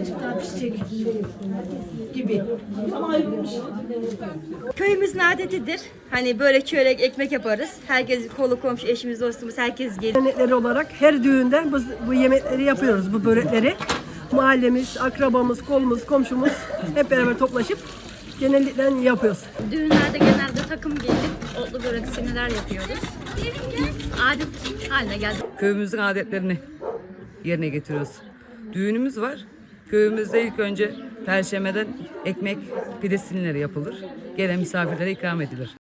azıcık daha pişecek gibi. Ama ayıpmış. Köyümüzün adetidir. Hani böyle çörek, ekmek yaparız. Herkes kolu komşu, eşimiz, dostumuz herkes gelir. Gelenekleri olarak her düğünde biz bu yemekleri yapıyoruz, bu börekleri. Mahallemiz, akrabamız, kolumuz, komşumuz hep beraber toplaşıp genellikle yapıyoruz. Düğünlerde genelde takım giyinip otlu börek siniler yapıyoruz. Adet haline geldi. köyümüzün adetlerini yerine getiriyoruz. Düğünümüz var. Köyümüzde ilk önce perşemeden ekmek pide yapılır. Gelen misafirlere ikram edilir.